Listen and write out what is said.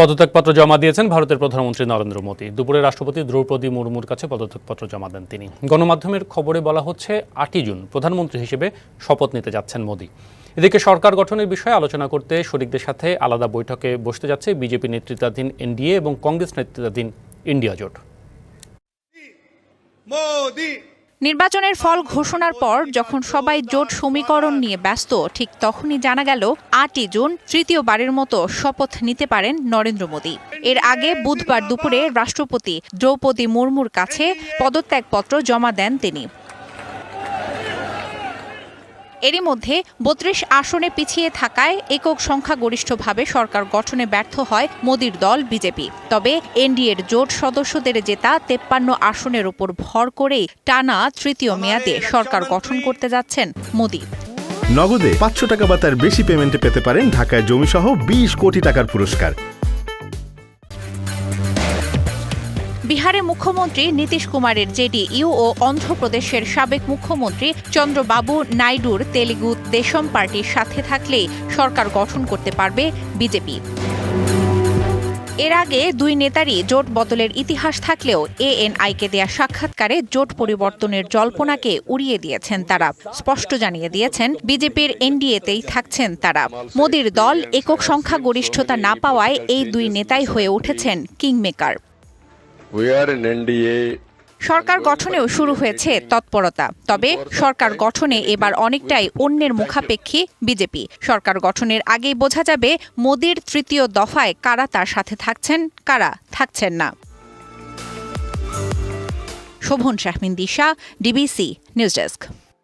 পদত্যাগপত্র জমা দিয়েছেন ভারতের প্রধানমন্ত্রী নরেন্দ্র মোদী। দুপুরে রাষ্ট্রপতি দ্রৌপদী মুর্মুর কাছে পদত্যাগপত্র জমা দেন তিনি। গণমাধ্যমের খবরে বলা হচ্ছে, আটই জুন প্রধানমন্ত্রী হিসেবে শপথ নিতে যাচ্ছেন মোদী। এদিকে সরকার গঠনের বিষয়ে আলোচনা করতে শরিকদের সাথে আলাদা বৈঠকে বসতে যাচ্ছে বিজেপি নেতৃত্বাধীন এনডিএ এবং কংগ্রেস নেতৃত্বাধীন ইন্ডিয়া জোট। নির্বাচনের ফল ঘোষণার পর যখন সবাই জোট সমীকরণ নিয়ে ব্যস্ত, ঠিক তখনই জানা গেল আটই জুন তৃতীয়বারের মতো শপথ নিতে পারেন নরেন্দ্র মোদী। এর আগে বুধবার দুপুরে রাষ্ট্রপতি দ্রৌপদী মুর্মুর কাছে পদত্যাগপত্র জমা দেন তিনি। এরই মধ্যে বত্রিশ আসনে পিছিয়ে থাকায় একক সংখ্যাগরিষ্ঠভাবে সরকার গঠনে ব্যর্থ হয় মোদীর দল, বিজেপি। তবে এনডিএর জোট সদস্যদের জেতা তেপ্পান্ন আসনের উপর ভর করেই টানা তৃতীয় মেয়াদে সরকার গঠন করতে যাচ্ছেন মোদী। নগদে পাঁচশো টাকা বা তার বেশি পেমেন্টে পেতে পারেন ঢাকায় জমিসহ বিশ কোটি টাকার পুরস্কার। বিহারে মুখ্যমন্ত্রী নীতিশ কুমারের জেডিইউ ও অন্ধ্রপ্রদেশের সাবেক মুখ্যমন্ত্রী চন্দ্রবাবু নাইডুর তেলেগু দেশম পার্টির সাথে থাকলেই সরকার গঠন করতে পারবে বিজেপি। এর আগে দুই নেতারই জোট বদলের ইতিহাস থাকলেও এএনআইকে দেয়া সাক্ষাৎকারে জোট পরিবর্তনের জল্পনাকে উড়িয়ে দিয়েছেন তারা। স্পষ্ট জানিয়ে দিয়েছেন, বিজেপির এনডিএতেই থাকছেন তারা। মোদীর দল একক সংখ্যাগরিষ্ঠতা না পাওয়ায় এই দুই নেতাই হয়ে উঠেছেন কিংমেকার। সরকার গঠনেও শুরু হয়েছে তৎপরতা, তবে সরকার গঠনে এবার অনেকটাই অন্যের মুখাপেক্ষী বিজেপি। সরকার গঠনের আগেই বোঝা যাবে মোদির তৃতীয় দফায় কারা তার সাথে থাকছেন, কারা থাকছেন না। Shovon Shahmin Disha DBC news desk